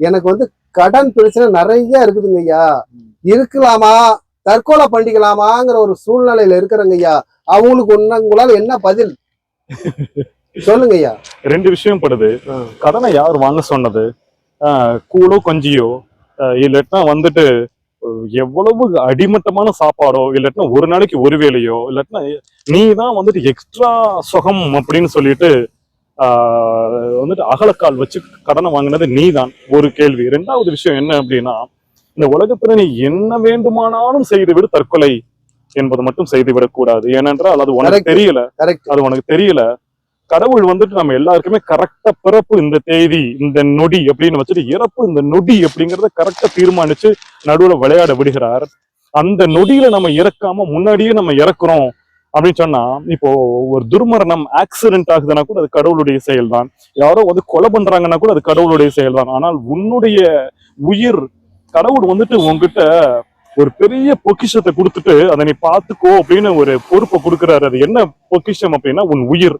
எனக்கு வந்து கடன் பிரச்சனை நிறைய இருக்குதுங்க ஐயா. இருக்கலாமா? தற்கொலை பண்ணிக்கலாமாங்கிற ஒரு சூழ்நிலையில இருக்கிறங்க ஐயா. அவங்களுக்கு ஒண்ணு உங்களால என்ன பதில்? சொல்லுங்க ஐயா. ரெண்டு விஷயம் படுது. கடனை யார் வாங்க சொன்னது? கூழோ கஞ்சியோ? ஆஹ் இல்லாட்டினா வந்துட்டு எவ்வளவு அடிமட்டமான சாப்பாடோ? இல்லாட்டினா ஒரு நாளைக்கு ஒரு வேலையோ? இல்லாட்டினா நீ தான் வந்துட்டு எக்ஸ்ட்ரா சுகம் அப்படின்னு சொல்லிட்டு வந்துட்டு அகலக்கால் வச்சு கடனை வாங்கினது நீ தான் ஒரு கேள்வி. ரெண்டாவது விஷயம் என்ன அப்படின்னா இந்த உலகத்துல நீ என்ன வேண்டுமானாலும் செய்துவிடு தற்கொலை என்பது மட்டும் செய்துவிடக் கூடாது. ஏனென்றால் அது உனக்கு. தெரியல. அது உனக்கு தெரியல. கடவுள் வந்துட்டு நம்ம எல்லாருக்குமே கரெக்டா பிறப்பு இந்த தேதி இந்த நொடி அப்படின்னு வச்சுட்டு இறப்பு இந்த நொடி அப்படிங்கறத கரெக்டா தீர்மானிச்சு நடுவுல விளையாட விடுகிறார். அந்த நொடியில நம்ம இறக்காம முன்னாடியே நம்ம இறக்குறோம். அப்படின்னு சொன்னா இப்போ ஒரு துர்மரணம் ஆக்சிடென்ட் ஆகுதுன்னா கூட அது கடவுளுடைய செயல்தான். யாரோ வந்து கொலை பண்றாங்கன்னா கூட அது கடவுளுடைய செயல் தான் ஆனால் உன்னுடைய உயிர் கடவுள் வந்துட்டு உன்கிட்ட ஒரு பெரிய பொக்கிஷத்தை கொடுத்துட்டு அதை நீ பார்த்துக்கோ அப்படின்னு ஒரு பொறுப்பை கொடுக்குறாரு. அது என்ன பொக்கிஷம் அப்படின்னா உன் உயிர்.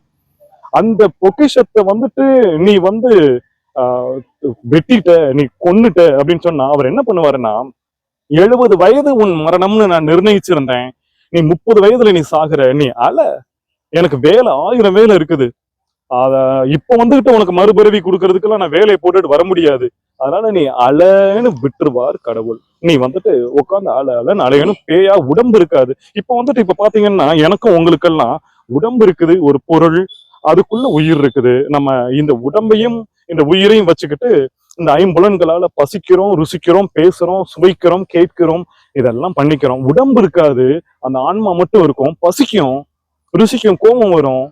அந்த பொக்கிஷத்தை வந்துட்டு நீ வந்து ஆஹ், வெட்டிட்ட நீ கொன்னுட்ட அப்படின்னு சொன்னா அவர் என்ன பண்ணுவாருன்னா எழுபது வயது உன் மரணம்னு நான் நிர்ணயிச்சிருந்தேன். நீ முப்பது வயதுல நீ சாகுற நீ அல. எனக்கு வேலை ஆயிரம் வேலை இருக்குது. அத இப்ப வந்துகிட்டு உனக்கு மறுபிறவி கொடுக்கறதுக்கெல்லாம் நான் வேலையை போட்டுட்டு வர முடியாது. அதனால நீ அலன்னு விட்டுருவார் கடவுள். நீ வந்துட்டு உட்காந்து அல அலன்னு அலையணும். பேயா உடம்பு இருக்காது. இப்ப வந்துட்டு இப்ப பாத்தீங்கன்னா எனக்கும் உங்களுக்கெல்லாம் உடம்பு இருக்குது ஒரு பொருள். அதுக்குள்ள உயிர் இருக்குது. நம்ம இந்த உடம்பையும் இந்த உயிரையும் வச்சுக்கிட்டு இந்த ஐம்புலன்களால பசிக்கிறோம் ருசிக்கிறோம் பேசுறோம் சுவைக்கிறோம் கேட்கிறோம் இதெல்லாம் பண்ணிக்கிறோம். உடம்பு இருக்காது அந்த ஆன்மா மட்டும் இருக்கும். பசிக்கும் ருசிக்கும் கோபம் வரும்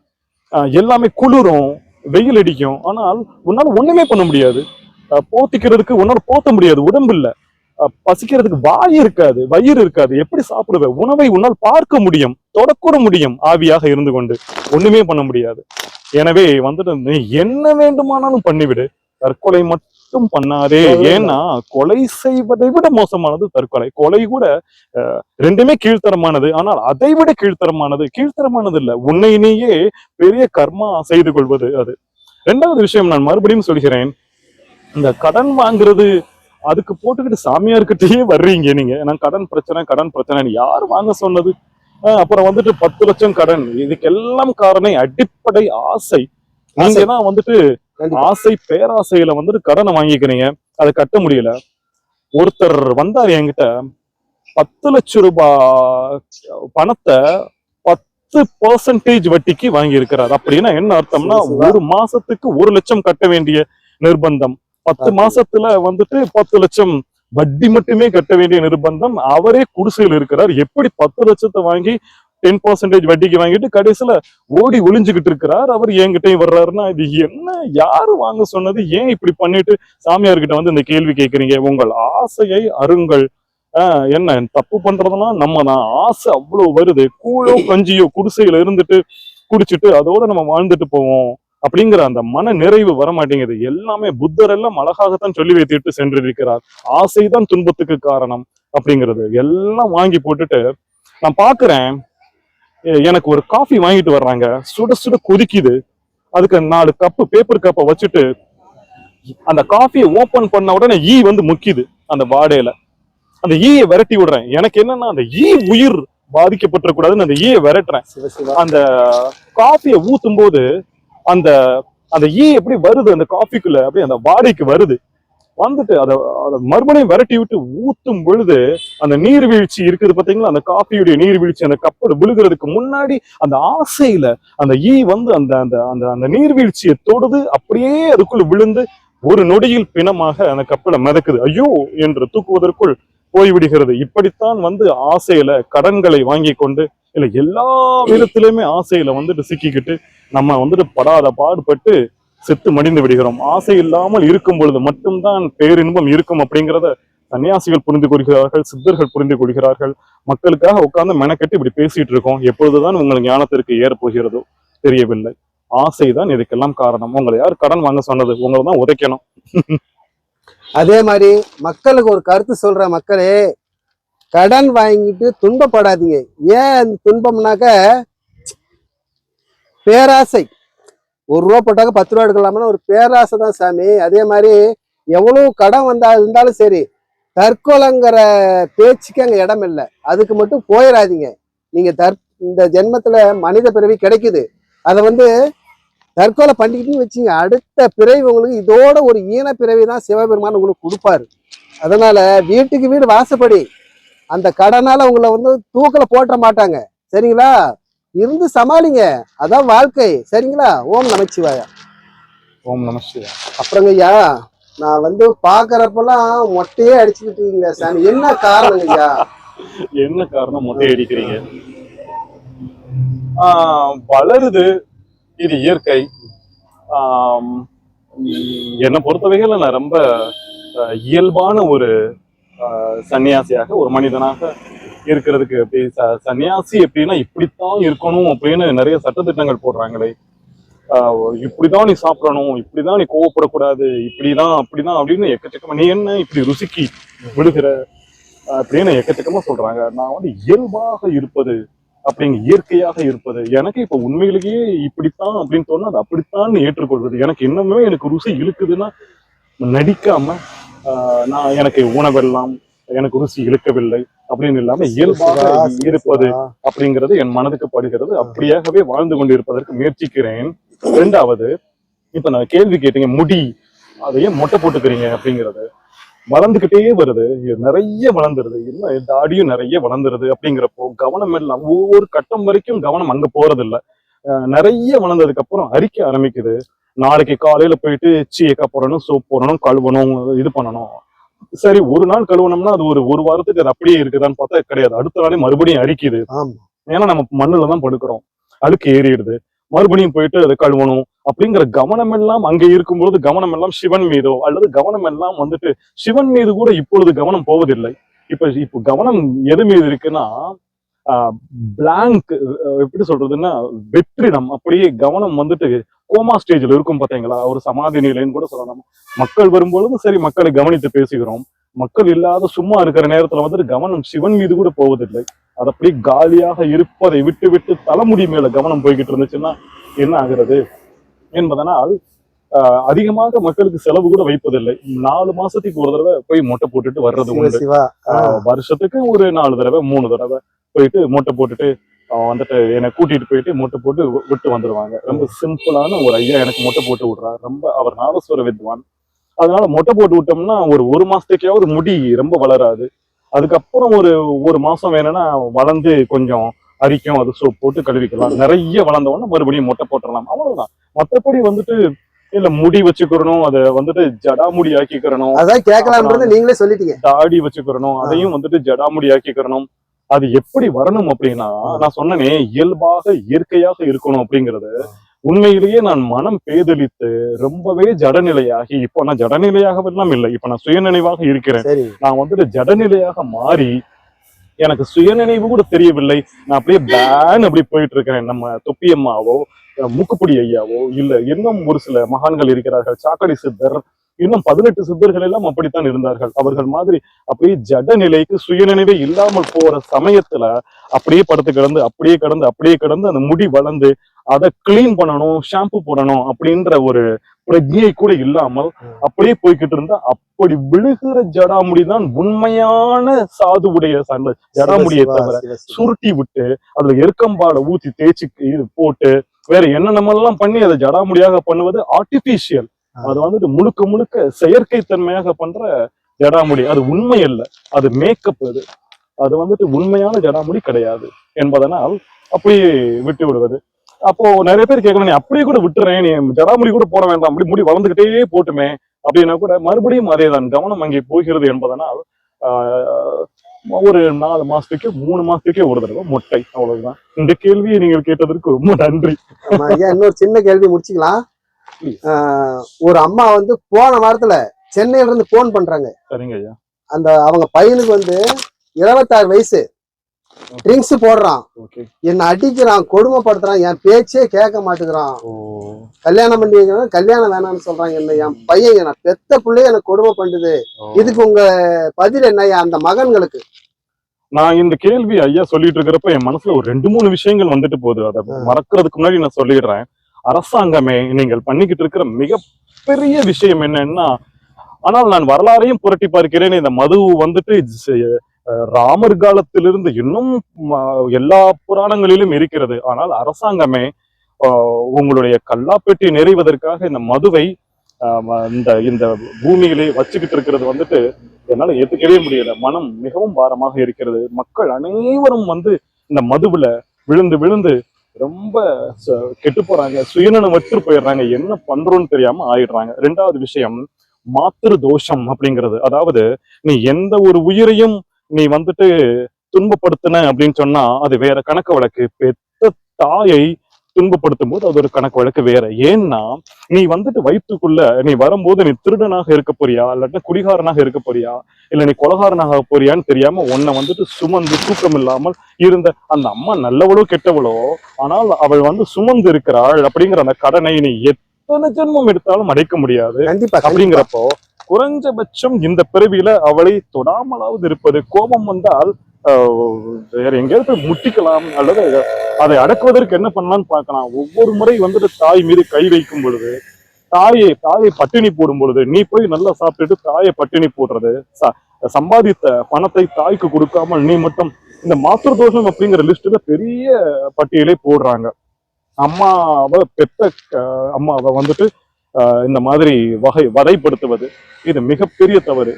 எல்லாமே குளிரும் வெயில் அடிக்கும். ஆனால் உன்னால ஒண்ணுமே பண்ண முடியாது. போத்திக்கிறதுக்கு உன்னால போத்த முடியாது. உடம்பு இல்ல. ஆஹ் பசிக்கிறதுக்கு வாய் இருக்காது வயிறு இருக்காது. எப்படி சாப்பிடுவ? உணவை உன்னால் பார்க்க முடியும் தொடக்கூட முடியும் ஆவியாக இருந்து கொண்டு. ஒண்ணுமே பண்ண முடியாது. எனவே வந்துட்டு நீ என்ன வேண்டுமானாலும் பண்ணிவிடு. தற்கொலை மட்டும் பண்ணாதே. ஏன்னா கொலை செய்வதை விட மோசமானது தற்கொலை. கொலை கூட ரெண்டுமே கீழ்த்தரமானது. ஆனால் அதை விட கீழ்த்தரமானது கீழ்த்தரமானது இல்ல. உன்னை நீயே பெரிய கர்மா செய்து கொள்வது அது. ரெண்டாவது விஷயம் நான் மறுபடியும் சொல்கிறேன். இந்த கடன் வாங்குறது அதுக்கு போட்டுக்கிட்டு சாமியார்கிட்டயே வர்றீங்க நீங்க. நான் கடன் பிரச்சனை கடன் பிரச்சனை யார் வாங்க சொன்னது? அப்புறம் வந்துட்டு பத்து லட்சம் கடன். இதுக்கெல்லாம் காரணம் அடிப்படை ஆசை. நீங்க தான் வந்துட்டு. ஆசை பேராசையில வந்துட்டு கடனை வாங்கிக்கிறீங்க. அதை கட்ட முடியல. ஒருத்தர் வந்தார் என்கிட்ட. பத்து லட்சம் ரூபாய் பணத்தை பத்து பர்சன்டேஜ் வட்டிக்கு வாங்கி இருக்கிறார் அப்படின்னா என்ன அர்த்தம்னா. ஒரு மாசத்துக்கு ஒரு லட்சம் கட்ட வேண்டிய நிர்பந்தம். பத்து. மாசத்துல வந்துட்டு பத்து லட்சம் வட்டி மட்டுமே கட்ட வேண்டிய நிர்பந்தம். அவரே குடிசையில் இருக்கிறார். எப்படி பத்து லட்சத்தை வாங்கி டென் பர்சன்டேஜ் வட்டிக்கு வாங்கிட்டு கடைசியில ஓடி ஒளிஞ்சுக்கிட்டு இருக்கிறார்? அவர் என்கிட்டயும் வர்றாருன்னா இது என்ன? யாரு வாங்க சொன்னது? ஏன் இப்படி பண்ணிட்டு சாமியார்கிட்ட வந்து இந்த கேள்வி கேட்கறீங்க? உங்கள் ஆசையை அருங்கள் ஆஹ் என்ன தப்பு பண்றதெல்லாம் நம்ம தான் ஆசை அவ்வளவு வருது. கூழோ கஞ்சியோ குடிசையில இருந்துட்டு குடிச்சிட்டு அதோட நம்ம வாழ்ந்துட்டு போவோம். அப்படிங்கிற அந்த மன நிறைவு வர மாட்டேங்குது எல்லாமே புத்தர் எல்லாம் அழகாகத்தான் சொல்லி வைத்துட்டு சென்றிருக்கிறார். ஆசைதான் துன்பத்துக்கு காரணம் அப்படிங்கிறது. எல்லாம் வாங்கி போட்டுட்டு நான் பாக்குறேன் எனக்கு ஒரு காஃபி வாங்கிட்டு வர்றாங்க. சுட சுட கொதிக்குது. அதுக்கு நாலு கப்பு பேப்பர் கப்பை வச்சுட்டு அந்த காஃபியை ஓபன் பண்ண உடனே ஈ வந்து முக்கிது அந்த வாடையில. அந்த ஈயை விரட்டி விடுறேன். எனக்கு என்னன்னா அந்த ஈ உயிர் பாதிக்கப்பட்டிருக்கூடாதுன்னு அந்த ஈயை விரட்டுறேன். அந்த காஃபியை ஊத்தும் போது அந்த அந்த ஈ எப்படி வருது? அந்த காஃபிக்குள்ள அப்படியே அந்த வாடைக்கு வருது. வந்துட்டு அதை அதை மறுபடியும் விரட்டி விட்டு ஊத்தும் பொழுது அந்த நீர்வீழ்ச்சி இருக்குது பார்த்தீங்களா? அந்த காஃபியுடைய நீர்வீழ்ச்சி அந்த கப்பல் விழுகிறதுக்கு முன்னாடி அந்த ஆசையில அந்த ஈ வந்து அந்த அந்த அந்த அந்த நீர்வீழ்ச்சியை தொடுது அப்படியே அதுக்குள்ள விழுந்து ஒரு நொடியில் பிணமாக அந்த கப்பலை மிதக்குது. ஐயோ! என்று தூக்குவதற்குள் போய்விடுகிறது. இப்படித்தான் வந்து ஆசையில கடன்களை வாங்கி கொண்டு இல்ல எல்லா விதத்திலுமே ஆசையில வந்துட்டு சிக்கிக்கிட்டு நம்ம வந்துட்டு படாத பாடுபட்டு செத்து மடிந்து விடுகிறோம். ஆசை இல்லாமல் இருக்கும் பொழுது மட்டும்தான் பேரின்பம் இருக்கும் அப்படிங்கிறத சன்னியாசிகள் புரிந்து கொள்கிறார்கள் சித்தர்கள் புரிந்து கொள்கிறார்கள். மக்களுக்காக உட்கார்ந்து மெனக்கெட்டு இப்படி பேசிட்டு இருக்கோம். எப்பொழுதுதான் உங்கள் ஞானத்திற்கு ஏற போகிறதோ தெரியவில்லை. ஆசைதான் இதுக்கெல்லாம் காரணம். உங்களை யார் கடன் வாங்க சொன்னது? உங்களை தான் உதைக்கணும். அதே மாதிரி மக்களுக்கு ஒரு கருத்து சொல்ற மக்களே கடன் வாங்கிட்டு துன்பப்படாதீங்க. ஏன் அந்த துன்பம்னாக்க பேராசை. ஒரு ரூபா போட்டாக்க பத்து ரூபா எடுக்கலாம்னா ஒரு பேராசை தான் சாமி. அதே மாதிரி எவ்வளவு கடன் வந்தா இருந்தாலும் சரி தற்கொலைங்கிற பேச்சுக்கு அங்கே இடம் இல்லை. அதுக்கு மட்டும் போயிடாதீங்க. நீங்க தற் இந்த ஜென்மத்துல மனித பிறவி கிடைக்குது. அதை வந்து தற்கொலை பண்ணிக்கிட்டு வச்சுங்க அடுத்த பிறவி உங்களுக்கு இதோட ஒரு ஈன பிறவி தான் சிவபெருமான் உங்களுக்கு கொடுப்பாரு. அதனால வீட்டுக்கு வீடு வாசப்படி. அந்த கடனால உங்களை வந்து தூக்கல போட்ட மாட்டாங்க. சரிங்களா? இருந்து சமாளிங்க. அதான் வாழ்க்கை. சரிங்களா? ஓம் நமச்சிவாயா. ஓம் நமஸ்தே அப்புறங்க ஐயா நான் வந்து பாக்குறப்பெல்லாம் மொட்டையே அடிச்சுக்கிட்டு இருக்கீங்க சாமி. என்ன காரணம் ஐயா? என்ன காரணம்? மொட்டை அடிக்கிறீங்க. வளருது. இது இயற்கை. என்னை பொறுத்தவரையில நான் ரொம்ப இயல்பான ஒரு சன்னியாசியாக ஒரு மனிதனாக இருக்கிறதுக்கு எப்படி ச- சன்னியாசி எப்படின்னா இப்படித்தான் இருக்கணும் அப்படின்னு நிறைய சட்டத்திட்டங்கள் போடுறாங்களே. இப்படிதான் நீ சாப்பிடணும் இப்படிதான் நீ கோவப்படக்கூடாது இப்படிதான் அப்படிதான் அப்படின்னு எக்கச்சக்கமா நீ என்ன இப்படி ருசிக்கு விடுகிற அப்படின்னு எக்கச்சக்கமா சொல்றாங்க. நான் வந்து இயல்பாக இருப்பது அப்படிங்க இயற்கையாக இருப்பது. எனக்கு இப்ப உண்மையிலேயே இப்படித்தான் அப்படின்னு தோணா அது அப்படித்தான் ஏற்றுக்கொள்வது. எனக்கு இன்னுமே எனக்கு ருசி இழுக்குதுன்னா நடிக்காம நான் எனக்கு உணவெல்லாம் எனக்கு ருசி இழுக்கவில்லை அப்படின்னு இல்லாம இயல்பாக இருப்பது அப்படிங்கிறது என் மனதுக்கு படுகிறது. அப்படியாகவே வாழ்ந்து கொண்டிருப்பதற்கு முயற்சிக்கிறேன். இரண்டாவது இப்ப நான் கேள்வி கேட்டீங்க முடி. அதை ஏன் மொட்டை போட்டுக்கிறீங்க அப்படிங்கிறது. வளர்ந்துகிட்டே வருது. நிறைய வளர்ந்துருது. இன்னும் தாடியும் நிறைய வளர்ந்துருது அப்படிங்கிறப்போ கவனம் எல்லாம் ஒவ்வொரு கட்டம் வரைக்கும் கவனம் அங்க போறது இல்ல அஹ் நிறைய வளர்ந்ததுக்கு அப்புறம் அரிக்க ஆரம்பிக்குது. நாளைக்கு காலையில போயிட்டு சீயக்கா போடணும் சோப் போடணும் கழுவணும் இது பண்ணணும். சரி ஒரு நாள் கழுவணும்னா அது ஒரு ஒரு வாரத்துக்கு அது அப்படியே இருக்குதான்னு பார்த்தா கிடையாது. அடுத்த நாளே மறுபடியும் அரிக்குது. ஏன்னா நம்ம மண்ணுல தான் படுக்கிறோம். அழுக்கு ஏறிடுது. மறுபடியும் போயிட்டு அதை கழுவணும் அப்படிங்கிற கவனம் எல்லாம் அங்கே இருக்கும்பொழுது கவனம் எல்லாம் சிவன் மீதோ அல்லது கவனம் எல்லாம் வந்துட்டு சிவன் மீது கூட இப்பொழுது கவனம் போவதில்லை. இப்ப இப்ப கவனம் எது மீது இருக்குன்னா பிளாங்க் எப்படி சொல்றதுன்னா வெற்றிடம். அப்படியே கவனம் வந்துட்டு கோமா ஸ்டேஜ்ல இருக்கும் பாத்தீங்களா? ஒரு சமாதி நிலைன்னு கூட சொல்லலாம். மக்கள் வரும்பொழுது சரி மக்களை கவனித்து பேசுகிறோம். மக்கள் இல்லாத சும்மா இருக்கிற நேரத்துல வந்துட்டு கவனம் சிவன் மீது கூட போவதில்லை. அது அப்படியே காலியாக இருப்பதை விட்டு விட்டு தலைமுடி மேல கவனம் போய்கிட்டு இருந்துச்சுன்னா என்ன ஆகுறது? என்பதனால் அதிகமாக மக்களுக்கு செலவு கூட வைப்பதில்லை. நாலு மாசத்துக்கு ஒரு தடவை போய் மொட்டை போட்டுட்டு வர்றது உண்டு. வருஷத்துக்கு ஒரு நாலு தடவை மூணு தடவை போயிட்டு மொட்டை போட்டுட்டு வந்துட்டு என்னை கூட்டிட்டு போயிட்டு மொட்டை போட்டு விட்டு வந்துருவாங்க. ரொம்ப சிம்பிளான ஒரு ஐயா எனக்கு மொட்டை போட்டு விடுறாரு. ரொம்ப அவர் நாதஸ்வர வித்வான். அதனால மொட்டை போட்டு விட்டோம்னா ஒரு ஒரு மாசத்துக்காவது முடி ரொம்ப வளராது. அதுக்கப்புறம் ஒரு ஒரு மாசம் வேணும்னா வளர்ந்து கொஞ்சம் அரிக்கும் அது சோப் போட்டு கழுவிக்கலாம். நிறைய வளர்ந்த உடனே மறுபடியும் மொட்டை போட்டுடலாம் அவ்வளவுதான். மத்தபடி வந்துட்டு இல்ல முடி வச்சுக்கிறணும் அதை வந்துட்டு ஜடாமுடி ஆக்கிக்கிறணும். அதான் கேட்கலாம்ன்றது நீங்களே சொல்லிட்டீங்க. தாடி வச்சுக்கிறணும் அதையும் வந்துட்டு ஜடாமுடி ஆக்கிக்கிறணும். அது எப்படி வரணும் அப்படின்னா நான் சொன்னனே இயல்பாக இயற்கையாக இருக்கணும் அப்படிங்கிறது. உண்மையிலேயே நான் மனம் பேதலித்து ரொம்பவே ஜடநிலையாகி இப்போ நான் ஜடநிலையாகவெல்லாம் இல்லை. இப்ப நான் சுயநினைவாக இருக்கிறேன். நான் வந்துட்டு ஜடநிலையாக மாறி எனக்கு சுயநினைவு கூட தெரியவில்லை. நான் அப்படியே பேன் அப்படி போயிட்டு இருக்கிறேன் நம்ம தொப்பியம்மாவோ மூக்குப்பொடி ஐயாவோ இல்ல இன்னும் ஒரு சில மகான்கள் இருக்கிறார்கள். சாக்கடை சித்தர் இன்னும் பதினெட்டு சித்தர்கள் எல்லாம் அப்படித்தான் இருந்தார்கள் அவர்கள் மாதிரி அப்படியே ஜட நிலைக்கு சுயநினைவே இல்லாமல் போற சமயத்துல அப்படியே படுத்து கிடந்து அப்படியே கிடந்து அப்படியே கிடந்து அந்த முடி வளர்ந்து அதை கிளீன் பண்ணணும் ஷாம்பு போடணும் அப்படின்ற ஒரு பிரஜையை கூட இல்லாமல் அப்படியே போய்கிட்டு இருந்தா அப்படி விழுகிற ஜடாமுடி தான் உண்மையான சாதுவுடைய சண்டை ஜடாமுடியை தவிர. சுருட்டி விட்டு அதுல எருக்கம்பாலை ஊத்தி தேய்ச்சி இது போட்டு வேற என்னென்னமெல்லாம் பண்ணி அதை ஜடாமுடியாக பண்ணுவது ஆர்டிபிஷியல். அது வந்துட்டு முழுக்க முழுக்க செயற்கை தன்மையாக பண்ற ஜடாமுடி அது உண்மை அல்ல. அது மேக்கப் அது. அது வந்துட்டு உண்மையான ஜடாமுடி கிடையாது என்பதனால் அப்படியே விட்டு விடுவது. அப்போ நிறைய பேர் கேட்கணும் நீ அப்படியே கூட விட்டுறேன். நீ ஜடாமுடி கூட போட வேண்டாம். அப்படி முடி வளர்ந்துகிட்டே போட்டுமே. அப்படின்னா கூட மறுபடியும் அதேதான். கவனம் அங்கே போகிறது என்பதனால் ஆஹ், ஒரு நாலு மாசத்துக்கு மூணு மாசத்துக்கே ஒரு தடவை மொட்டை. அவ்வளவுதான். இந்த கேள்வியை நீங்கள் கேட்டதற்கு ரொம்ப நன்றி. இன்னொரு சின்ன கேள்வி முடிச்சுக்கலாம். ஒரு அம்மா வந்து போன வாரத்துல சென்னையில இருந்து போன் பண்றாங்க. அந்த அவங்க பையனுக்கு வந்து இருபத்தாறு வயசு. ட்ரிங்க்ஸ் போடுறான். என்ன அடிக்கிறான் கொடுமைப்படுத்துறான் என் பேச்சே கேட்க மாட்டேங்கிறான். கல்யாணம் பண்ணி வைக்கணும் கல்யாணம் வேணாம்னு சொல்றாங்க என்ன என் பையன் நான் பெத்த பிள்ளைய எனக்கு கொடுமை பண்ணுது. இதுக்கு உங்க பதில் என்னய்யா அந்த மகன்களுக்கு? நான் இந்த கேள்வி ஐயா சொல்லிட்டு இருக்கிறப்ப என் மனசுல ஒரு ரெண்டு மூணு விஷயங்கள் வந்துட்டு போகுது. அதை. மறக்கிறதுக்கு முன்னாடி நான் சொல்லிடுறேன். அரசாங்கமே நீங்கள் பண்ணிக்கிட்டு இருக்கிற மிகப்பெரிய விஷயம் என்னன்னா ஆனால் நான் வரலாறையும் புரட்டி பார்க்கிறேன் இந்த மது வந்துட்டு ராமர் காலத்திலிருந்து இன்னும் எல்லா புராணங்களிலும் இருக்கிறது. ஆனால் அரசாங்கமே ஆஹ் உங்களுடைய கல்லாப்பெட்டி நிறைவதற்காக இந்த மதுவை ஆஹ் இந்த இந்த பூமியிலே வச்சுக்கிட்டு இருக்கிறது வந்துட்டு என்னால ஏத்துக்கவே முடியல. மனம் மிகவும் பாரமாக இருக்கிறது. மக்கள் அனைவரும் வந்து இந்த மதுவுல விழுந்து விழுந்து ரொம்ப ச- கெட்டு போறாங்க சுயநலமற்று போயிடுறாங்க. என்ன பண்றோம்னு தெரியாம ஆயிடுறாங்க. ரெண்டாவது விஷயம் மாத்திரு தோஷம் அப்படிங்கிறது. அதாவது நீ எந்த ஒரு உயிரையும் நீ வந்துட்டு துன்பப்படுத்தின அப்படின்னு சொன்னா அது வேற கணக்கு வழக்கு. பெத்த தாயை துன்பப்படுத்தும் போது அது ஒரு கணக்கு வழக்கு வேற. ஏன்னா நீ வந்துட்டு வயிற்றுக்குள்ள நீ வரும்போது நீ திருடனாக இருக்க போறியா? இல்லாட்டா குடிகாரனாக இருக்க போறியா? இல்ல நீ கொலகாரனாக போறியான்னு தெரியாம உன்னை வந்துட்டு சுமந்து தூக்கம் இல்லாமல் இருந்த அந்த அம்மா நல்லவளோ கெட்டவளோ ஆனால் அவள் வந்து சுமந்து இருக்கிறாள் அப்படிங்கிற அந்த கடனை நீ எத்தனை ஜென்மம் எடுத்தாலும் அடைக்க முடியாது. கண்டிப்பா. அப்படிங்கிறப்போ குறைஞ்சபட்சம் இந்த பிறவியில அவளை தொடாமலாவது இருப்பது கோபம் வந்தால் வேற எங்கேயாவது போய் முட்டிக்கலாம் அல்லது அதை அடக்குவதற்கு என்ன பண்ணலாம்னு பார்க்கலாம். ஒவ்வொரு முறை வந்துட்டு தாய் மீது கை வைக்கும் பொழுது தாயை தாயை பட்டினி போடும் பொழுது நீ போய் நல்லா சாப்பிட்டுட்டு தாயை பட்டினி போடுறது ச- சம்பாதித்த பணத்தை தாய்க்கு கொடுக்காமல் நீ மட்டும் இந்த மாத்திர தோஷம் அப்படிங்கிற லிஸ்ட்ல பெரிய பட்டியலே போடுறாங்க. அம்மாவை பெத்த அம்மாவை வந்துட்டு ஆஹ் இந்த மாதிரி வகை வதைப்படுத்துவது இது மிகப்பெரிய தவறு.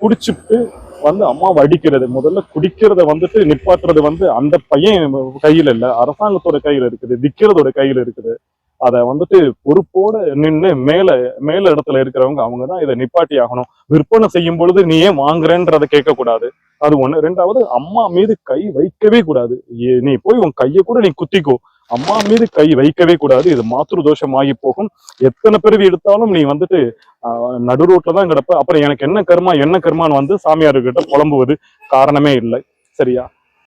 குடிச்சுட்டு வந்து அம்மாவை அடிக்கிறது முதல்ல குடிக்கிறத வந்துட்டு நிப்பாட்டுறது வந்து அந்த பையன் கையில இல்ல. அரசாங்கத்தோட கையில இருக்குது விக்கிறதோட கையில இருக்குது. அதை வந்துட்டு பொறுப்போட நின்று மேல மேல இடத்துல இருக்கிறவங்க அவங்க தான் இதை நிப்பாட்டி ஆகணும். விற்பனை செய்யும் பொழுது நீ ஏன் வாங்குறேன்றதை கேட்க கூடாது அது ஒண்ணு. ரெண்டாவது அம்மா மீது கை வைக்கவே கூடாது. ஏ- நீ போய் உன் கையை கூட நீ குத்திக்கோ. அம்மா மீது கை வைக்கவே கூடாது. இது மாத்திரு தோஷம் ஆகி போகும். எத்தனை பிறவி எடுத்தாலும் நீ வந்துட்டு ஆஹ், நடு ரோட்ல தான் கிடப்ப. அப்புறம் எனக்கு என்ன கர்மா என்ன கர்மான்னு வந்து சாமியார்கிட்ட புலம்புவது காரணமே இல்லை. சரியா?